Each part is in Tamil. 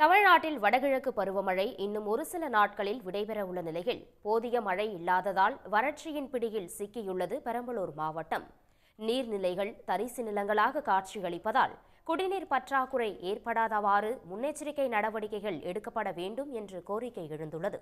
தமிழ்நாட்டில் வடகிழக்கு பருவமழை இன்னும் ஒரு சில நாட்களில் விடைபெறவுள்ள நிலையில் போதிய மழை இல்லாததால் வறட்சியின் பிடியில் சிக்கியுள்ளது பெரம்பலூர் மாவட்டம். நீர்நிலைகள் தரிசு நிலங்களாக காட்சியளிப்பதால் குடிநீர் பற்றாக்குறை ஏற்படாதவாறு முன்னெச்சரிக்கை நடவடிக்கைகள் எடுக்கப்பட வேண்டும் என்று கோரிக்கை எழுந்துள்ளது.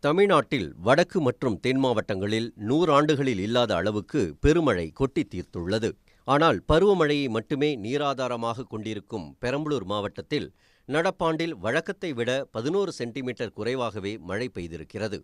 தமிழ்நாட்டில் வடக்கு மற்றும் தென் மாவட்டங்களில் நூறாண்டுகளில் இல்லாத அளவுக்கு பெருமழை கொட்டி தீர்த்துள்ளது. ஆனால் பருவமழையை மட்டுமே நீராதாரமாக கொண்டிருக்கும் பெரம்பலூர் மாவட்டத்தில் நடப்பாண்டில் வழக்கத்தை விட பதினோரு சென்டிமீட்டர் குறைவாகவே மழை பெய்திருக்கிறது.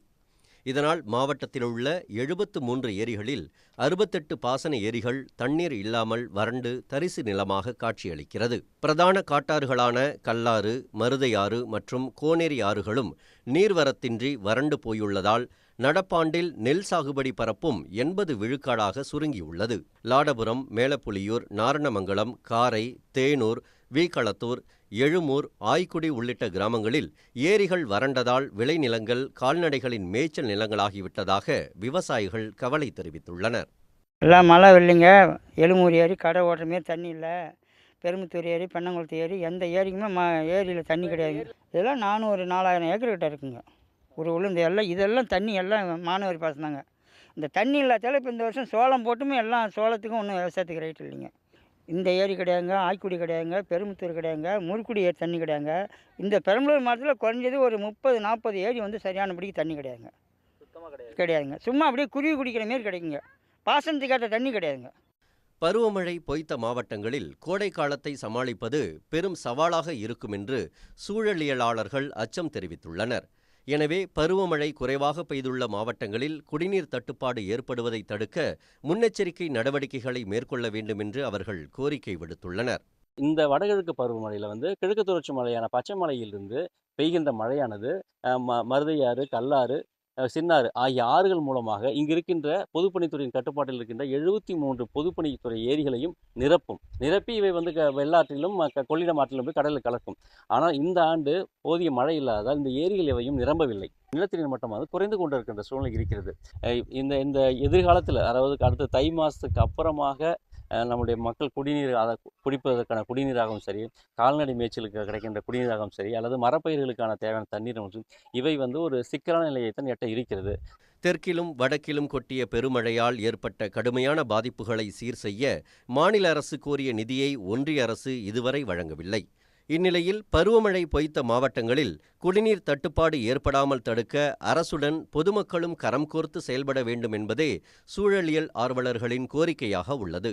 இதனால் மாவட்டத்தில் உள்ள எழுபத்து மூன்று ஏரிகளில் அறுபத்தெட்டு பாசன ஏரிகள் தண்ணீர் இல்லாமல் வறண்டு தரிசு நிலமாக காட்சியளிக்கிறது. பிரதான காட்டாறுகளான கல்லாறு மருதையாறு மற்றும் கோனேரி ஆறுகளும் நீர்வரத்தின்றி வறண்டு போயுள்ளதால் நடப்பாண்டில் நெல் சாகுபடி பரப்பும் எண்பது விழுக்காடாக சுருங்கியுள்ளது. லாடபுரம் மேலப்புலியூர் நாரணமங்கலம் காரை தேனூர் வீக்களத்தூர் எழுமூர் ஆய்க்குடி உள்ளிட்ட கிராமங்களில் ஏரிகள் வறண்டதால் விளைநிலங்கள் கால்நடைகளின் மேய்ச்சல் நிலங்களாகிவிட்டதாக விவசாயிகள் கவலை தெரிவித்துள்ளனர். எல்லாம் மழை இல்லைங்க எழுமூர் ஏரி கடை ஓட்டுற தண்ணி இல்லை. பெருமுத்தூர் ஏரி பெண்ணங்குளத்து ஏரி எந்த ஏரிக்குமே ம ஏரியில் தண்ணி கிடையாது இதெல்லாம் நானூறு நாலாயிரம் ஏக்கர் கிட்ட இருக்குங்க. ஒரு உளுந்து எல்லாம் இதெல்லாம் தண்ணி எல்லாம் மானவரி பாசம் தாங்க. இந்த தண்ணி இல்லாதால இப்போ இந்த வருஷம் சோளம் போட்டுமே எல்லாம் சோளத்துக்கும் ஒன்றும் விவசாயத்துக்கு ரைட் இல்லைங்க. இந்த ஏரி கிடையாதுங்க ஆய்க்குடி கிடையாதுங்க பெருமுத்தூர் கிடையாதுங்க முறுக்குடி ஏரி தண்ணி கிடையாதுங்க இந்த பெரம்பலூர் மாவட்டத்தில் குறைஞ்சது ஒரு முப்பது நாற்பது ஏரி வந்து சரியானபடிக்கு தண்ணி கிடையாதுங்க. கிடையாதுங்க. சும்மா அப்படியே குருவி குடிக்கிற மாரி கிடைக்குங்க. பாசனத்துக்கு ஏற்ற தண்ணி கிடையாதுங்க. பருவமழை பொய்த்த மாவட்டங்களில் கோடை காலத்தை சமாளிப்பது பெரும் சவாலாக இருக்கும் என்று சூழலியலாளர்கள் அச்சம் தெரிவித்துள்ளனர். எனவே பருவமழை குறைவாக பெய்துள்ள மாவட்டங்களில் குடிநீர் தட்டுப்பாடு ஏற்படுவதை தடுக்க முன்னெச்சரிக்கை நடவடிக்கைகளை மேற்கொள்ள வேண்டும் என்று அவர்கள் கோரிக்கை விடுத்துள்ளனர். இந்த வடகிழக்கு பருவமழையில் வந்து கிழக்கு தொடர்ச்சி மலையான பச்சை மலையிலிருந்து பெய்கின்ற மழையானது ம மருதையாறு கல்லாறு சின்னாறு. ஆகிய ஆறுகள் மூலமாக இங்கு இருக்கின்ற பொதுப்பணித்துறையின் கட்டுப்பாட்டில் இருக்கின்ற எழுபத்தி மூன்று பொதுப்பணித்துறை ஏரிகளையும் நிரப்பும். நிரப்பி இவை வந்து க- வெள்ளாற்றிலும் கொள்ளிடம் ஆற்றிலும் போய் கடலில் கலக்கும். ஆனால் இந்த ஆண்டு போதிய மழை இல்லாததால் இந்த ஏரிகள் எவையும் நிரம்பவில்லை. நிலத்தடி மட்டமானது குறைந்து கொண்டிருக்கின்ற சூழ்நிலை இருக்கிறது. இந்த இந்த எதிர்காலத்தில் அதாவது அடுத்த தை மாதத்துக்கு அப்புறமாக நம்முடைய மக்கள் குடிநீர் அதை குடிப்பதற்கான குடிநீராகவும் சரி கால்நடை மேய்ச்சலுக்கு கிடைக்கின்ற குடிநீராகவும் சரி அல்லது மரப்பயிர்களுக்கான தேவையான தண்ணீரும் இவை வந்து ஒரு சிக்கலான நிலையை தான் எட்ட இருக்கிறது. தெற்கிலும் வடக்கிலும் கொட்டிய பெருமழையால் ஏற்பட்ட கடுமையான பாதிப்புகளை சீர் செய்ய மாநில அரசு கோரிய நிதியை ஒன்றிய அரசு இதுவரை வழங்கவில்லை. இந்நிலையில் பருவமழை பொய்த்த மாவட்டங்களில் குடிநீர் தட்டுப்பாடு ஏற்படாமல் தடுக்க அரசுடன் பொதுமக்களும் கரம் கோர்த்து செயல்பட வேண்டும் என்பதே சூழலியல் ஆர்வலர்களின் கோரிக்கையாக உள்ளது.